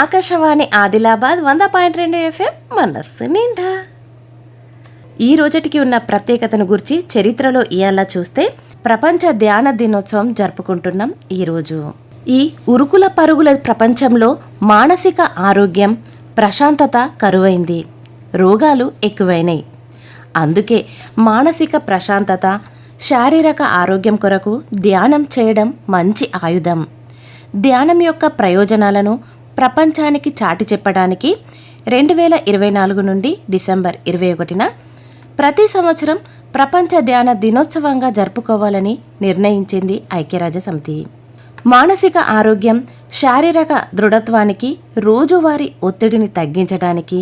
ఆకాశవాణి ఆదిలాబాద్ వంద పాయింట్ రెండు ఎఫ్ఎం మనస్సు నిండా. ఈ రోజుటికి ఉన్న ప్రత్యేకతను గురించి చరిత్రలో ఇయాలా చూస్తే ప్రపంచ ధ్యాన దినోత్సవం జరుపుకుంటున్నాం ఈరోజు. ఈ ఉరుకుల పరుగుల ప్రపంచంలో మానసిక ఆరోగ్యం ప్రశాంతత కరువైంది. రోగాలు ఎక్కువైనాయి. అందుకే మానసిక ప్రశాంతత శారీరక ఆరోగ్యం కొరకు ధ్యానం చేయడం మంచి ఆయుధం. ధ్యానం యొక్క ప్రయోజనాలను ప్రపంచానికి చాటి చెప్పడానికి రెండు వేల ఇరవై నాలుగు నుండి డిసెంబర్ ఇరవై ఒకటిన ప్రతి సంవత్సరం ప్రపంచ ధ్యాన దినోత్సవంగా జరుపుకోవాలని నిర్ణయించింది ఐక్యరాజ్య సమితి మానసిక ఆరోగ్యం శారీరక దృఢత్వానికి రోజువారీ ఒత్తిడిని తగ్గించడానికి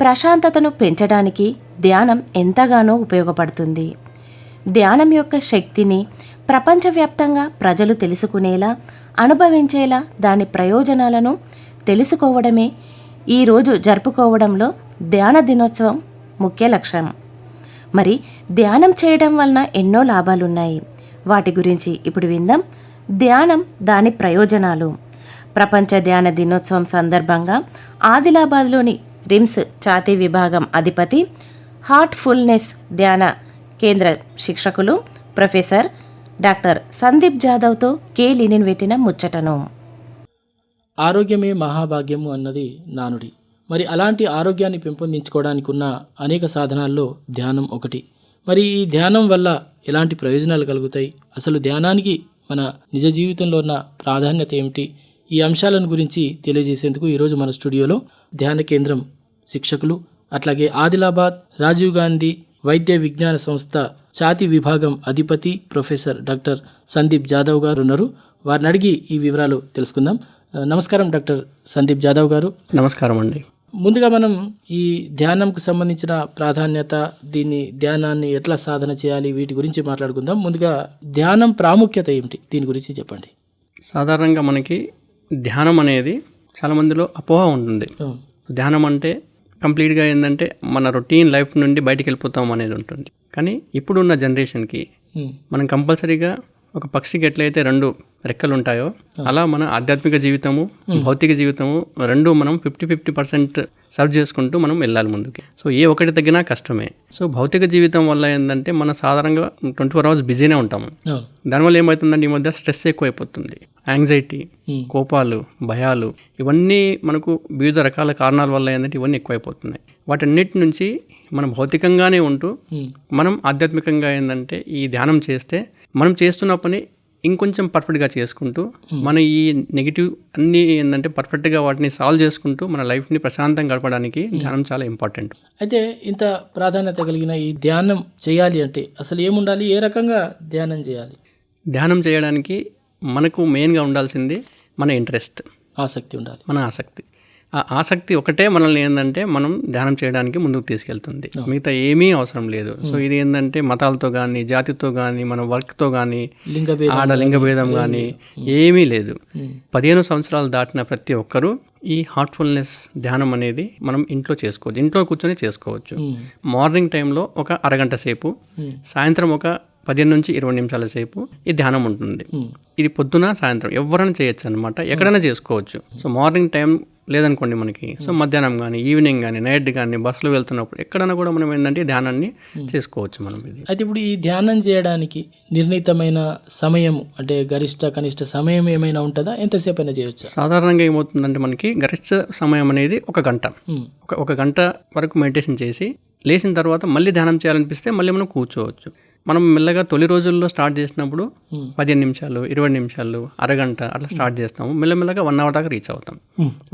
ప్రశాంతతను పెంచడానికి ధ్యానం ఎంతగానో ఉపయోగపడుతుంది. ధ్యానం యొక్క శక్తిని ప్రపంచవ్యాప్తంగా ప్రజలు తెలుసుకునేలా అనుభవించేలా దాని ప్రయోజనాలను తెలుసుకోవడమే. ఈరోజు జరుపుకోవడంలో ధ్యాన దినోత్సవం ముఖ్య లక్ష్యం. మరి ధ్యానం చేయడం వలన ఎన్నో లాభాలున్నాయి. వాటి గురించి ఇప్పుడు విందాం. ధ్యానం దాని ప్రయోజనాలు. ప్రపంచ ధ్యాన దినోత్సవం సందర్భంగా ఆదిలాబాద్లోని రిమ్స్ ఛాతీ విభాగం అధిపతి హార్ట్ఫుల్నెస్ ధ్యాన కేంద్ర శిక్షకులు ప్రొఫెసర్ డాక్టర్ సందీప్ జాదవ్తో కే లినిన్ పెట్టిన ముచ్చటను. ఆరోగ్యమే మహాభాగ్యము అన్నది నానుడి. మరి అలాంటి ఆరోగ్యాన్ని పెంపొందించుకోవడానికి ఉన్న అనేక సాధనాల్లో ధ్యానం ఒకటి. మరి ఈ ధ్యానం వల్ల ఎలాంటి ప్రయోజనాలు కలుగుతాయి? అసలు ధ్యానానికి మన నిజ జీవితంలో ఉన్న ప్రాధాన్యత ఏమిటి? ఈ అంశాలను గురించి తెలియజేసేందుకు ఈరోజు మన స్టూడియోలో ధ్యాన కేంద్రం శిక్షకులు అట్లాగే ఆదిలాబాద్ రాజీవ్ గాంధీ వైద్య విజ్ఞాన సంస్థ ఛాతి విభాగం అధిపతి ప్రొఫెసర్ డాక్టర్ సందీప్ జాదవ్ గారు ఉన్నారు. వారిని అడిగి ఈ వివరాలు తెలుసుకుందాం. నమస్కారం డాక్టర్ సందీప్ జాదవ్ గారు. నమస్కారం అండి. ముందుగా మనం ఈ ధ్యానంకు సంబంధించిన ప్రాధాన్యత దీన్ని ధ్యానాన్ని ఎట్లా సాధన చేయాలి వీటి గురించి మాట్లాడుకుందాం. ముందుగా ధ్యానం ప్రాముఖ్యత ఏమిటి? దీని గురించి చెప్పండి. సాధారణంగా మనకి ధ్యానం అనేది చాలా మందిలో అపోహ ఉంటుంది. ధ్యానం అంటే కంప్లీట్గా ఏంటంటే మన రొటీన్ లైఫ్ నుండి బయటికి వెళ్ళిపోతాం అనేది ఉంటుంది. కానీ ఇప్పుడున్న జనరేషన్కి మనం కంపల్సరీగా ఒక పక్షికి ఎట్లయితే రెండు రెక్కలు ఉంటాయో అలా మన ఆధ్యాత్మిక జీవితము భౌతిక జీవితము రెండు మనం ఫిఫ్టీ ఫిఫ్టీ పర్సెంట్ సర్వ్ చేసుకుంటూ మనం వెళ్ళాలి ముందుకి. సో ఏ ఒకటి తగ్గినా కష్టమే. సో భౌతిక జీవితం వల్ల ఏంటంటే మన సాధారణంగా ట్వంటీ ఫోర్ అవర్స్ బిజీనే ఉంటాము. దానివల్ల ఏమవుతుందంటే ఈ మధ్య స్ట్రెస్ ఎక్కువైపోతుంది. యాంగ్జైటీ. కోపాలు భయాలు ఇవన్నీ మనకు వివిధ రకాల కారణాల వల్ల ఏంటంటే ఇవన్నీ ఎక్కువైపోతున్నాయి. వాటన్నిటి నుంచి మనం భౌతికంగానే ఉంటూ మనం ఆధ్యాత్మికంగా ఏంటంటే ఈ ధ్యానం చేస్తే మనం చేస్తున్న పని ఇంకొంచెం పర్ఫెక్ట్గా చేసుకుంటూ మన ఈ నెగిటివ్ అన్నీ ఏంటంటే పర్ఫెక్ట్గా వాటిని సాల్వ్ చేసుకుంటూ మన లైఫ్ని ప్రశాంతంగా గడపడానికి ధ్యానం చాలా ఇంపార్టెంట్ అయితే ఇంత ప్రాధాన్యత కలిగిన ఈ ధ్యానం చేయాలి అంటే అసలు ఏముండాలి? ఏ రకంగా ధ్యానం చేయాలి? ధ్యానం చేయడానికి మనకు మెయిన్గా ఉండాల్సింది మన ఇంట్రెస్ట్ ఆసక్తి ఉండాలి. మన ఆసక్తి. ఆ ఆసక్తి ఒకటే మనల్ని ఏంటంటే మనం ధ్యానం చేయడానికి ముందుకు తీసుకెళ్తుంది. మిగతా ఏమీ అవసరం లేదు. సో ఇది ఏంటంటే మతాలతో కానీ జాతితో కానీ మన వర్క్తో కానీ ఆడ లింగ భేదం కానీ ఏమీ లేదు. పదిహేను సంవత్సరాలు దాటిన ప్రతి ఒక్కరూ ఈ హార్ట్ఫుల్నెస్ ధ్యానం అనేది మనం ఇంట్లో చేసుకోవచ్చు. ఇంట్లో కూర్చొని చేసుకోవచ్చు. మార్నింగ్ టైంలో ఒక అరగంట సేపు సాయంత్రం ఒక పదిహేను నుంచి ఇరవై నిమిషాల సేపు ఈ ధ్యానం ఉంటుంది. ఇది పొద్దున సాయంత్రం ఎవరైనా చేయొచ్చు అనమాట ఎక్కడైనా చేసుకోవచ్చు. సో మార్నింగ్ టైం లేదనుకోండి మనకి. సో మధ్యాహ్నం కానీ ఈవినింగ్ కానీ నైట్ కానీ బస్సులో వెళ్తున్నప్పుడు ఎక్కడైనా కూడా మనం ఏంటంటే ధ్యానాన్ని చేసుకోవచ్చు మనం ఇది. అయితే ఇప్పుడు ఈ ధ్యానం చేయడానికి నిర్ణీతమైన సమయం అంటే గరిష్ట కనిష్ట సమయం ఏమైనా ఉంటుందా? ఎంతసేపు అయినా చేయొచ్చా? సాధారణంగా ఏమవుతుందంటే మనకి గరిష్ట సమయం అనేది ఒక గంట. ఒక ఒక గంట వరకు మెడిటేషన్ చేసి లేచిన తర్వాత మళ్ళీ ధ్యానం చేయాలనిపిస్తే మళ్ళీ మనం కూర్చోవచ్చు. మనం మెల్లగా తొలి రోజుల్లో స్టార్ట్ చేసినప్పుడు. పదిహేను నిమిషాలు ఇరవై నిమిషాలు అరగంట అట్లా స్టార్ట్ చేస్తాము. మెల్లమెల్లగా వన్ అవర్ దాకా రీచ్ అవుతాం.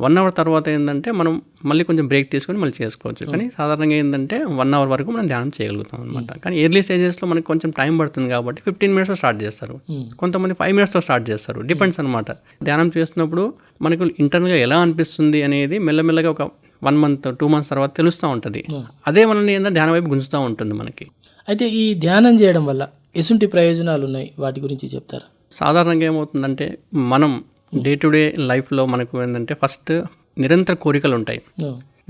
వన్ అవర్ తర్వాత ఏంటంటే మనం మళ్ళీ కొంచెం బ్రేక్ తీసుకొని మళ్ళీ చేసుకోవచ్చు. కానీ సాధారణంగా ఏంటంటే వన్ అవర్ వరకు మనం ధ్యానం చేయగలుగుతాం అనమాట కానీ ఎర్లీ స్టేజెస్లో మనకి కొంచెం టైం పడుతుంది కాబట్టి ఫిఫ్టీన్ మినిట్స్లో స్టార్ట్ చేస్తారు. కొంతమంది ఫైవ్ మినిట్స్తో స్టార్ట్ చేస్తారు. డిపెండ్స్ అనమాట ధ్యానం చేస్తున్నప్పుడు మనకు ఇంటర్నల్గా ఎలా అనిపిస్తుంది అనేది మెల్లమెల్లగా ఒక వన్ మంత్ టూ మంత్స్ తర్వాత తెలుస్తూ ఉంటుంది. అదే మనల్ని ఏంటంటే ధ్యానం వైపు గుంజుతూ ఉంటుంది మనకి. అయితే ఈ ధ్యానం చేయడం వల్ల ఎసుంటి ప్రయోజనాలు ఉన్నాయి వాటి గురించి చెప్తారా? సాధారణంగా ఏమవుతుందంటే మనం డే టు డే లైఫ్లో మనకు ఏంటంటే ఫస్ట్ నిరంతర కోరికలు ఉంటాయి.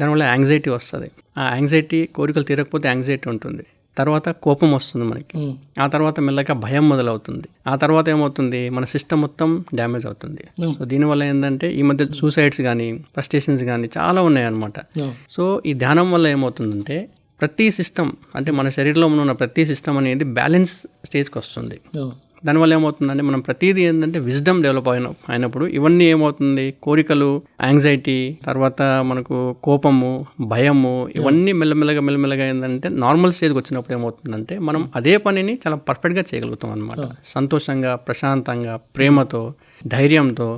దానివల్ల యాంగ్జైటీ వస్తుంది. ఆ యాంగ్జైటీ కోరికలు తీరకపోతే యాంగ్జైటీ ఉంటుంది. తర్వాత కోపం వస్తుంది మనకి. ఆ తర్వాత మెల్లగా భయం మొదలవుతుంది. ఆ తర్వాత ఏమవుతుంది? మన సిస్టమ్ మొత్తం డ్యామేజ్ అవుతుంది. సో దీనివల్ల ఏంటంటే ఈ మధ్య సూసైడ్స్ కానీ ఫ్రస్ట్రేషన్స్ కానీ చాలా ఉన్నాయన్నమాట. సో ఈ ధ్యానం వల్ల ఏమవుతుందంటే ప్రతి సిస్టమ్ అంటే మన శరీరంలో ఉన్న ప్రతి సిస్టమ్ అనేది బ్యాలెన్స్ స్టేజ్కి వస్తుంది. దానివల్ల ఏమవుతుందంటే మనం ప్రతిదీ ఏంటంటే విజ్డమ్ డెవలప్ అయిన అయినప్పుడు ఇవన్నీ ఏమవుతుంది? కోరికలు యాంగ్జైటీ తర్వాత మనకు కోపము భయము ఇవన్నీ మెల్లమెల్లగా మెల్లమెల్లగా ఏంటంటే నార్మల్ స్టేజ్కి వచ్చినప్పుడు ఏమవుతుందంటే మనం అదే పనిని చాలా పర్ఫెక్ట్గా చేయగలుగుతాం అనమాట సంతోషంగా ప్రశాంతంగా ప్రేమతో ధైర్యంతో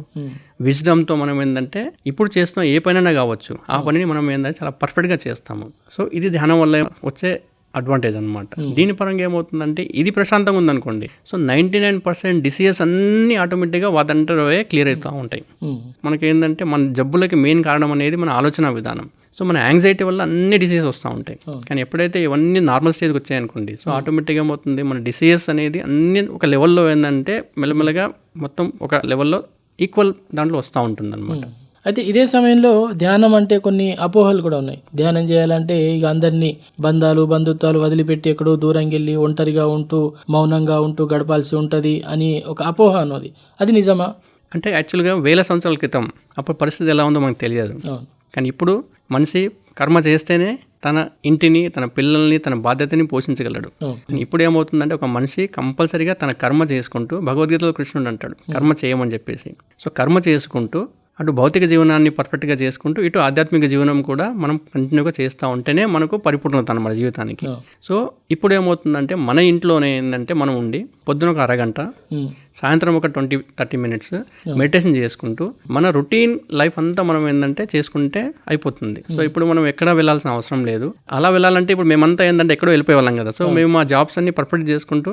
విజ్డమ్తో మనం ఏంటంటే ఇప్పుడు చేస్తున్న ఏ పనైనా కావచ్చు ఆ పనిని మనం ఏంటంటే చాలా పర్ఫెక్ట్గా చేస్తాము. సో ఇది ధ్యానం వల్ల వచ్చే అడ్వాంటేజ్ అనమాట దీని పరంగా ఏమవుతుందంటే ఇది ప్రశాంతంగా ఉందనుకోండి. So ninety nine percent diseases అన్నీ ఆటోమేటిక్గా వాటంటే క్లియర్ అవుతూ ఉంటాయి. ఉమ్, మనకి ఏంటంటే మన జబ్బులకి మెయిన్ కారణం అనేది మన ఆలోచన విధానం. సో మన యాంగ్జైటీ వల్ల అన్ని డిసీజెస్ వస్తూ ఉంటాయి. కానీ ఎప్పుడైతే ఇవన్నీ నార్మల్ స్టేజ్కి వచ్చాయనుకోండి సో ఆటోమేటిక్గా ఏమవుతుంది మన డిసీజెస్ అనేది అన్ని ఒక లెవెల్లో ఏంటంటే మెల్లమెల్లగా మొత్తం ఒక లెవెల్లో ఈక్వల్ దాంట్లో వస్తూ ఉంటుంది అనమాట అయితే ఇదే సమయంలో ధ్యానం అంటే కొన్ని అపోహలు కూడా ఉన్నాయి. ధ్యానం చేయాలంటే ఇక అందరినీ బంధాలు బంధుత్వాలు వదిలిపెట్టి ఎక్కడో దూరంగా వెళ్ళి ఒంటరిగా ఉంటూ మౌనంగా ఉంటూ గడపాల్సి ఉంటుంది అని ఒక అపోహ అన్నది. అది నిజమా? అంటే యాక్చువల్గా వేల సంవత్సరాల క్రితం అప్పుడు పరిస్థితి ఎలా ఉందో మనకు తెలియదు. కానీ ఇప్పుడు మనిషి కర్మ చేస్తేనే తన ఇంటిని తన పిల్లల్ని తన బాధ్యతని పోషించగలడు. ఇప్పుడు ఏమవుతుందంటే ఒక మనిషి కంపల్సరీగా తన కర్మ చేసుకుంటూ భగవద్గీతలో కృష్ణుడు అంటాడు కర్మ చేయమని చెప్పేసి. సో కర్మ చేసుకుంటూ అటు భౌతిక జీవనాన్ని పర్ఫెక్ట్గా చేసుకుంటూ ఇటు ఆధ్యాత్మిక జీవనం కూడా మనం కంటిన్యూగా చేస్తూ ఉంటేనే మనకు పరిపూర్ణత అన్నమాట జీవితానికి. సో ఇప్పుడు ఏమవుతుందంటే మన ఇంట్లోనే ఏంటంటే మనం ఉండి పొద్దున ఒక అరగంట సాయంత్రం ఒక ట్వంటీ థర్టీ మినిట్స్ మెడిటేషన్ చేసుకుంటూ మన రొటీన్ లైఫ్ అంతా మనం ఏంటంటే చేసుకుంటే అయిపోతుంది. సో ఇప్పుడు మనం ఎక్కడ వెళ్ళాల్సిన అవసరం లేదు. అలా వెళ్ళాలంటే ఇప్పుడు మేమంతా ఏంటంటే ఎక్కడో వెళ్ళిపోయే వాళ్ళం కదా. సో మేము మా జాబ్స్ అన్ని పర్ఫెక్ట్ చేసుకుంటూ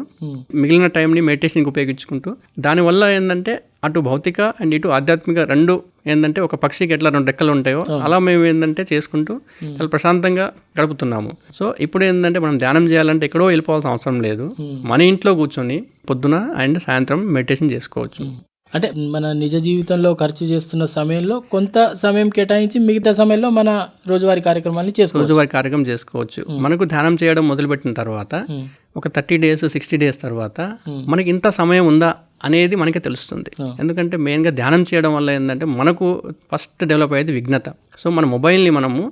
మిగిలిన టైంని మెడిటేషన్కి ఉపయోగించుకుంటూ దానివల్ల ఏంటంటే అటు భౌతిక అండ్ ఇటు ఆధ్యాత్మిక రెండు ఏంటంటే ఒక పక్షికి ఎట్లా రెండు రెక్కలు ఉంటాయో అలా మేము ఏంటంటే చేసుకుంటూ చాలా ప్రశాంతంగా గడుపుతున్నాము. సో ఇప్పుడు ఏంటంటే మనం ధ్యానం చేయాలంటే ఎక్కడో వెళ్ళిపోవాల్సిన అవసరం లేదు. మన ఇంట్లో కూర్చొని పొద్దున అండ్ సాయంత్రం మెడిటేషన్ చేసుకోవచ్చు. అంటే మన నిజ జీవితంలో ఖర్చు చేస్తున్న సమయంలో కొంత సమయం కేటాయించి మిగతా సమయంలో మన రోజువారీ కార్యక్రమాన్ని చేసుకోవచ్చు. రోజువారీ కార్యక్రమం చేసుకోవచ్చు. మనకు ధ్యానం చేయడం మొదలుపెట్టిన తర్వాత ఒక థర్టీ డేస్ సిక్స్టీ డేస్ తర్వాత మనకి ఇంత సమయం ఉందా అనేది మనకి తెలుస్తుంది. ఎందుకంటే మెయిన్గా ధ్యానం చేయడం వల్ల ఏంటంటే మనకు ఫస్ట్ డెవలప్ అయ్యేది విఘ్నత. సో మన మొబైల్ని మనము.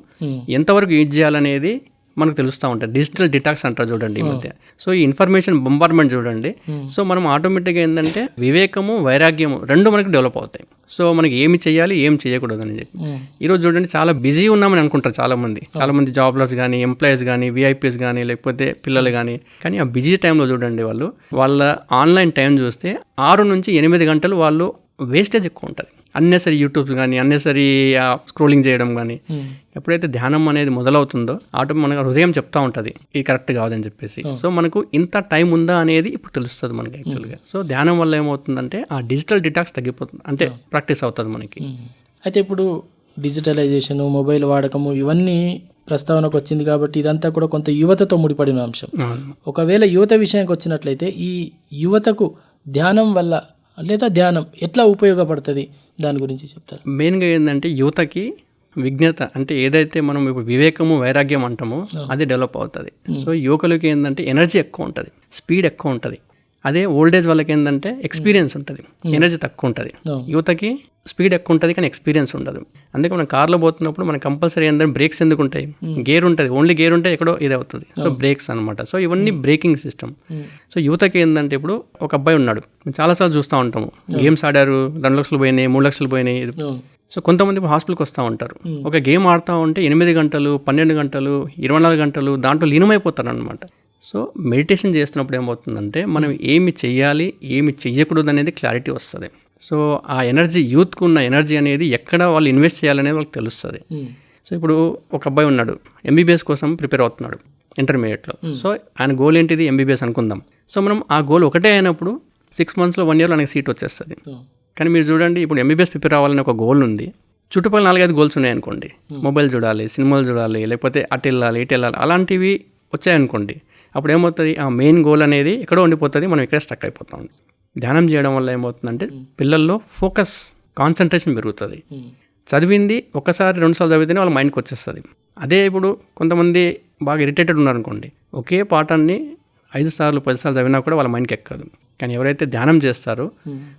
ఎంతవరకు యూజ్ చేయాలనేది మనకు తెలుస్తూ ఉంటుంది డిజిటల్ డిటాక్స్ అంటారు చూడండి ఈ మధ్య. సో ఈ ఇన్ఫర్మేషన్ బొంబార్మెంట్ చూడండి. సో మనం ఆటోమేటిక్గా ఏంటంటే వివేకము వైరాగ్యము రెండు మనకి డెవలప్ అవుతాయి. సో మనకి ఏమి చేయాలి ఏం చేయకూడదు అని చెప్పి ఈరోజు చూడండి చాలా బిజీ ఉన్నామని అనుకుంటారు చాలా మంది చాలా మంది జాబ్లర్స్ కానీ ఎంప్లాయీస్ కానీ విఐపీస్ కానీ లేకపోతే పిల్లలు కానీ కానీ ఆ బిజీ టైంలో చూడండి వాళ్ళు వాళ్ళ ఆన్లైన్ టైం చూస్తే ఆరు నుంచి ఎనిమిది గంటలు వాళ్ళు వేస్టేజ్ ఎక్కువ ఉంటుంది. అన్నెసరీ యూట్యూబ్స్ కానీ అన్నెసరీ స్క్రోలింగ్ చేయడం కానీ ఉమ్, ఎప్పుడైతే ధ్యానం అనేది మొదలవుతుందో ఆటో మనకు హృదయం చెప్తా ఉంటుంది ఇది కరెక్ట్ కాదని చెప్పేసి. సో మనకు ఇంత టైం ఉందా అనేది ఇప్పుడు తెలుస్తుంది మనకి యాక్చువల్గా సో ధ్యానం వల్ల ఏమవుతుందంటే ఆ డిజిటల్ డిటాక్స్ తగ్గిపోతుంది అంటే ప్రాక్టీస్ అవుతుంది మనకి. అయితే ఇప్పుడు డిజిటలైజేషన్ మొబైల్ వాడకము ఇవన్నీ ప్రస్తావనకు వచ్చింది కాబట్టి ఇదంతా కూడా కొంత యువతతో ముడిపడిన అంశం. ఒకవేళ యువత విషయానికి వచ్చినట్లయితే ఈ యువతకు ధ్యానం వల్ల లేదా ధ్యానం ఎట్లా ఉపయోగపడుతుంది? దాని గురించి చెప్తారు? మెయిన్గా ఏంటంటే యువతకి విజ్ఞత అంటే ఏదైతే మనం ఇప్పుడు వివేకము వైరాగ్యం అంటామో అది డెవలప్ అవుతుంది. సో యువకులకి ఏంటంటే ఎనర్జీ ఎక్కువ ఉంటుంది స్పీడ్ ఎక్కువ ఉంటుంది. అదే ఓల్డేజ్ వాళ్ళకి ఏంటంటే ఎక్స్పీరియన్స్ ఉంటుంది. ఎనర్జీ తక్కువ ఉంటుంది. యువతకి స్పీడ్ ఎక్కువ ఉంటుంది కానీ ఎక్స్పీరియన్స్ ఉండదు. అందుకే మనం కార్లో పోతున్నప్పుడు మనకి కంపల్సరీ ఏంటంటే బ్రేక్స్ ఎందుకు ఉంటాయి గేర్ ఉంటుంది. ఓన్లీ గేర్ ఉంటే ఎక్కడో ఇది అవుతుంది. సో బ్రేక్స్ అనమాట సో ఇవన్నీ బ్రేకింగ్ సిస్టమ్ సో యువతకి ఏంటంటే ఇప్పుడు ఒక అబ్బాయి ఉన్నాడు. చాలాసార్లు చూస్తూ ఉంటాము. గేమ్స్ ఆడారు రెండు లక్షలు పోయినాయి మూడు లక్షలు పోయినాయి. సో కొంతమంది హాస్పిటల్కి వస్తూ ఉంటారు. ఒక గేమ్ ఆడుతూ ఉంటే ఎనిమిది గంటలు పన్నెండు గంటలు ఇరవై నాలుగు గంటలు దాంట్లో లీనమైపోతారు అనమాట సో మెడిటేషన్ చేస్తున్నప్పుడు ఏమవుతుందంటే మనం ఏమి చెయ్యాలి ఏమి చెయ్యకూడదు అనేది క్లారిటీ వస్తుంది. సో ఆ ఎనర్జీ యూత్కు ఉన్న ఎనర్జీ అనేది ఎక్కడ వాళ్ళు ఇన్వెస్ట్ చేయాలనేది వాళ్ళకి తెలుస్తుంది. సో ఇప్పుడు ఒక అబ్బాయి ఉన్నాడు ఎంబీబీఎస్ కోసం ప్రిపేర్ అవుతున్నాడు ఇంటర్మీడియట్లో. సో ఆయన గోల్ ఏంటిది? ఎంబీబీఎస్ అనుకుందాం. సో మనం ఆ గోల్ ఒకటే అయినప్పుడు సిక్స్ మంత్స్లో వన్ ఇయర్లో ఆయనకి సీట్ వచ్చేస్తుంది. కానీ మీరు చూడండి ఇప్పుడు ఎంబీబీఎస్ ప్రిపేర్ అవ్వాలని ఒక గోల్ ఉంది. చుట్టుపక్కల నాలుగైదు గోల్స్ ఉన్నాయనుకోండి. మొబైల్ చూడాలి సినిమాలు చూడాలి లేకపోతే అటు వెళ్ళాలి ఇటు వెళ్ళాలి అలాంటివి వచ్చాయనుకోండి. అప్పుడు ఏమవుతుంది ఆ మెయిన్ గోల్ అనేది ఎక్కడో ఉండిపోతుంది మనం ఇక్కడ స్టక్ అయిపోతాం. ధ్యానం చేయడం వల్ల ఏమవుతుందంటే పిల్లల్లో ఫోకస్ కాన్సన్ట్రేషన్ పెరుగుతుంది. చదివింది ఒకసారి రెండుసార్లు చదివితేనే వాళ్ళ మైండ్కి వచ్చేస్తుంది. అదే ఇప్పుడు కొంతమంది బాగా ఇరిటేటెడ్ ఉన్నారనుకోండి ఒకే పాఠాన్ని ఐదు సార్లు పది సార్లు చదివినా కూడా వాళ్ళ మైండ్కి ఎక్కదు. కానీ ఎవరైతే ధ్యానం చేస్తారో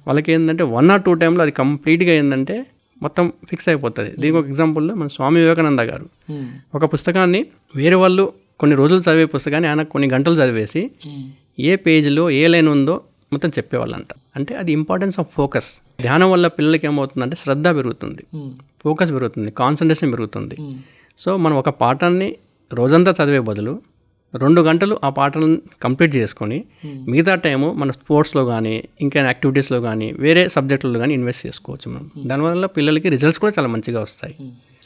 వాళ్ళకి ఏంటంటే వన్ ఆర్ టూ టైంలో అది కంప్లీట్గా ఏంటంటే మొత్తం ఫిక్స్ అయిపోతుంది. దీనికి ఒక ఎగ్జాంపుల్లో మన స్వామి వివేకానంద గారు. ఒక పుస్తకాన్ని వేరే వాళ్ళు కొన్ని రోజులు చదివే పుస్తకాన్ని ఆయన కొన్ని గంటలు చదివేసి ఏ పేజీలో ఏ లైన్ ఉందో మొత్తం చెప్పేవాళ్ళంట. అంటే అది ఇంపార్టెన్స్ ఆఫ్ ఫోకస్ ధ్యానం వల్ల పిల్లలకి ఏమవుతుందంటే శ్రద్ధ పెరుగుతుంది. ఫోకస్ పెరుగుతుంది కాన్సన్ట్రేషన్ పెరుగుతుంది. సో మనం ఒక పాఠాన్ని రోజంతా చదివే బదులు రెండు గంటలు ఆ పాఠాలను కంప్లీట్ చేసుకొని మిగతా టైము మన స్పోర్ట్స్లో కానీ ఇంకా యాక్టివిటీస్లో కానీ వేరే సబ్జెక్టుల్లో కానీ ఇన్వెస్ట్ చేసుకోవచ్చు మనం. దానివల్ల పిల్లలకి రిజల్ట్స్ కూడా చాలా మంచిగా వస్తాయి.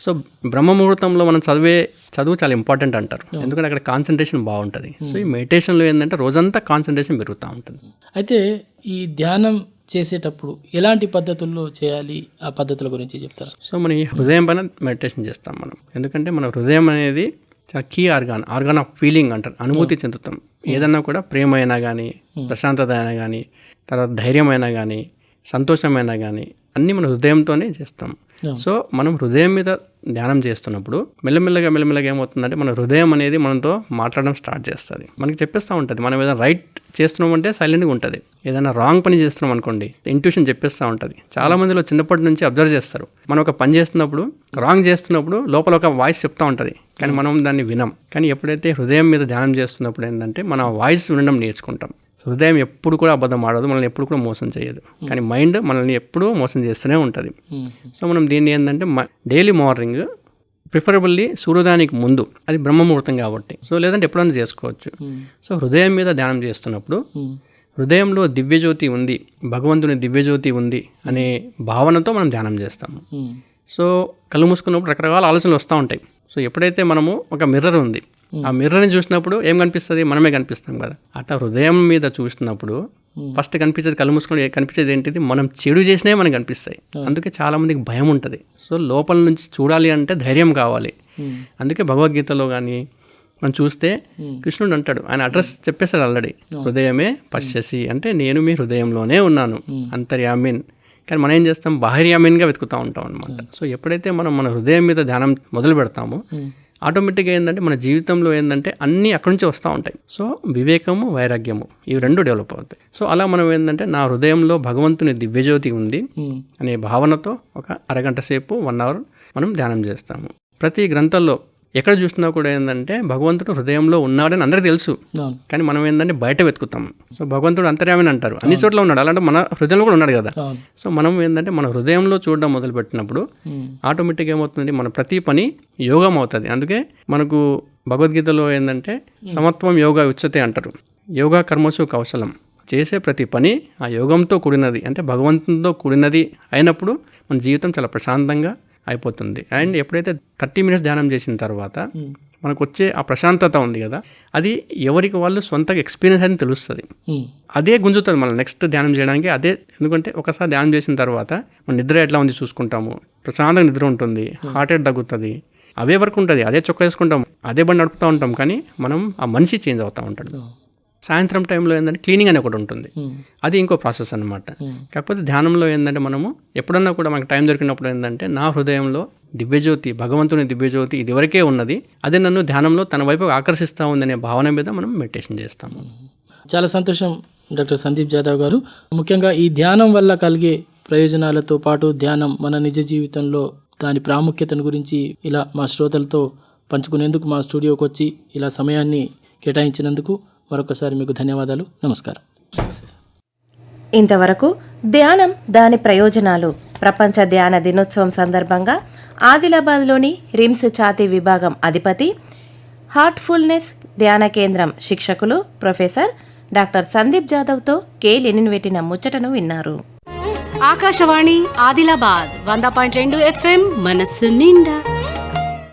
సో బ్రహ్మ ముహూర్తంలో మనం చదివే చదువు చాలా ఇంపార్టెంట్ అంటారు. ఎందుకంటే అక్కడ కాన్సన్ట్రేషన్ బాగుంటుంది. సో ఈ మెడిటేషన్లో ఏంటంటే రోజంతా కాన్సన్ట్రేషన్ పెరుగుతూ ఉంటుంది. అయితే ఈ ధ్యానం చేసేటప్పుడు ఎలాంటి పద్ధతుల్లో చేయాలి? ఆ పద్ధతుల గురించి చెప్తారా? సో మన ఈ హృదయం పైన మెడిటేషన్ చేస్తాం మనం. ఎందుకంటే మన హృదయం అనేది చాలా key organ organ of feeling అంటారు. అనుభూతి చెందుతాం. ఏదన్నా కూడా ప్రేమ అయినా కానీ ప్రశాంతత అయినా కానీ తర్వాత ధైర్యం అయినా కానీ సంతోషమైనా కానీ అన్నీ మన హృదయంతోనే చేస్తాం. సో మనం హృదయం మీద ధ్యానం చేస్తున్నప్పుడు మెల్లమెల్లగా మెల్లమెల్లగా ఏమవుతుందంటే మన హృదయం అనేది మనతో మాట్లాడడం స్టార్ట్ చేస్తుంది. మనకి చెప్పేస్తూ ఉంటుంది. మనం ఏదైనా రైట్ చేస్తున్నాం అంటే సైలెంట్గా ఉంటుంది. ఏదైనా రాంగ్ పని చేస్తున్నాం అనుకోండి ఇంట్యూషన్ చెప్పేస్తూ ఉంటుంది. చాలా మందిలో చిన్నప్పటి నుంచి అబ్జర్వ్ చేస్తారు. మనం ఒక పని చేస్తున్నప్పుడు రాంగ్ చేస్తున్నప్పుడు లోపల ఒక వాయిస్ చెప్తా ఉంటుంది. కానీ మనం దాన్ని వినం. కానీ ఎప్పుడైతే హృదయం మీద ధ్యానం చేస్తున్నప్పుడు ఏంటంటే మన వాయిస్ వినడం నేర్చుకుంటాం. హృదయం ఎప్పుడు కూడా అబద్ధం ఆడదు మనల్ని ఎప్పుడు కూడా మోసం చేయదు. కానీ మైండ్ మనల్ని ఎప్పుడూ మోసం చేస్తూనే ఉంటుంది. సో మనం దీన్ని ఏంటంటే డైలీ మార్నింగ్ ప్రిఫరబుల్లీ సూర్యోదయానికి ముందు అది బ్రహ్మముహూర్తం కాబట్టి. సో లేదంటే ఎప్పుడైనా చేసుకోవచ్చు. సో హృదయం మీద ధ్యానం చేస్తున్నప్పుడు హృదయంలో దివ్యజ్యోతి ఉంది భగవంతుని దివ్యజ్యోతి ఉంది అనే భావనతో మనం ధ్యానం చేస్తాము. సో కళ్ళు మూసుకున్నప్పుడు రకరకాల ఆలోచనలు వస్తూ ఉంటాయి. సో ఎప్పుడైతే మనము ఒక మిర్రర్ ఉంది ఆ మిర్రర్ని చూసినప్పుడు ఏం కనిపిస్తుంది? మనమే కనిపిస్తాం కదా. అట్లా హృదయం మీద చూసినప్పుడు ఫస్ట్ కనిపించేది కళ్ళు మూసుకుని కనిపించేది ఏంటిది? మనం చెడు చేసినవి మనకు కనిపిస్తాయి. అందుకే చాలా మందికి భయం ఉంటుంది. సో లోపల నుంచి చూడాలి అంటే ధైర్యం కావాలి. అందుకే భగవద్గీతలో కానీ మనం చూస్తే కృష్ణుడు అంటాడు. ఆయన అడ్రస్ చెప్పేశాడు ఆల్రెడీ హృదయమే పశ్యసి. అంటే నేను మీ హృదయంలోనే ఉన్నాను. అంతర్యామిన్. కానీ మనం ఏం చేస్తాం? బాహ్యామీన్గా వెతుకుతూ ఉంటాం అనమాట సో ఎప్పుడైతే మనం మన హృదయం మీద ధ్యానం మొదలు పెడతామో ఆటోమేటిక్గా ఏంటంటే మన జీవితంలో ఏంటంటే అన్నీ అక్కడి నుంచి వస్తూ ఉంటాయి. సో వివేకము వైరాగ్యము ఇవి రెండు డెవలప్ అవుతాయి. సో అలా మనం ఏంటంటే నా హృదయంలో భగవంతుని దివ్యజ్యోతి ఉంది అనే భావనతో ఒక అరగంట సేపు వన్ అవర్ మనం ధ్యానం చేస్తాము. ప్రతి గ్రంథంలో ఎక్కడ చూసినా కూడా ఏంటంటే భగవంతుడు హృదయంలో ఉన్నాడని అందరికీ తెలుసు. కానీ మనం ఏంటంటే బయట వెతుకుతాం. సో భగవంతుడు అంతర్యామని అంటారు. అన్ని చోట్ల ఉన్నాడు. అలాంటి మన హృదయంలో కూడా ఉన్నాడు కదా. సో మనం ఏంటంటే మన హృదయంలో చూడడం మొదలుపెట్టినప్పుడు ఆటోమేటిక్గా ఏమవుతుంది మన ప్రతి పని యోగం అవుతుంది. అందుకే మనకు భగవద్గీతలో ఏంటంటే సమత్వం యోగా ఉచ్యతే అంటారు. యోగా కర్మసు కౌశలం. చేసే ప్రతి పని ఆ యోగంతో కూడినది. అంటే భగవంతునితో కూడినది అయినప్పుడు మన జీవితం చాలా ప్రశాంతంగా అయిపోతుంది. అండ్ ఎప్పుడైతే థర్టీ మినిట్స్ ధ్యానం చేసిన తర్వాత మనకు వచ్చే ఆ ప్రశాంతత ఉంది కదా అది ఎవరికి వాళ్ళు సొంతగా ఎక్స్పీరియన్స్ అని తెలుస్తుంది. అదే గుంజుతుంది మనం నెక్స్ట్ ధ్యానం చేయడానికి అదే ఎందుకంటే ఒకసారి ధ్యానం చేసిన తర్వాత మన నిద్ర ఎట్లా ఉంది చూసుకుంటాము ప్రశాంతంగా నిద్ర ఉంటుంది హార్ట్ రేట్ తగ్గుతుంది అవే వరకు ఉంటుంది అదే చొక్కా వేసుకుంటాం అదే బండి నడుపుతూ ఉంటాం కానీ మనం ఆ మనిషి చేంజ్ అవుతూ ఉంటాడు. సాయంత్రం టైంలో ఏంటంటే క్లీనింగ్ అని ఒకటి ఉంటుంది. అది ఇంకో ప్రాసెస్ అనమాట కాకపోతే ధ్యానంలో ఏంటంటే మనము ఎప్పుడన్నా కూడా మనకు టైం దొరికినప్పుడు ఏంటంటే నా హృదయంలో దివ్యజ్యోతి భగవంతుని దివ్యజ్యోతి ఇదివరకే ఉన్నది. అది నన్ను ధ్యానంలో తన వైపు ఆకర్షిస్తూ ఉందనే భావన మీద మనం మెడిటేషన్ చేస్తాము. చాలా సంతోషం డాక్టర్ సందీప్ జాదవ్ గారు. ముఖ్యంగా ఈ ధ్యానం వల్ల కలిగే ప్రయోజనాలతో పాటు ధ్యానం మన నిజ జీవితంలో దాని ప్రాముఖ్యతను గురించి ఇలా మా శ్రోతలతో పంచుకునేందుకు మా స్టూడియోకి వచ్చి ఇలా సమయాన్ని కేటాయించినందుకు మరొకసారి మీకు ధన్యవాదాలు. నమస్కారం. ఇంతవరకు ధ్యానం దాని ప్రయోజనాలు. ప్రపంచ ధ్యాన దినోత్సవం సందర్భంగా ఆదిలాబాద్లోని రిమ్స్ ఛాతీ విభాగం అధిపతి హార్ట్ఫుల్నెస్ ధ్యాన కేంద్రం శిక్షకులు ప్రొఫెసర్ డాక్టర్ సందీప్ జాదవ్తో కే. లెనిన్ పెట్టిన ముచ్చటను విన్నారు. ఆకాశవాణి ఆదిలాబాద్ వంద పాయింట్ రెండు ఎఫ్ఎం మనస్సు నిండా.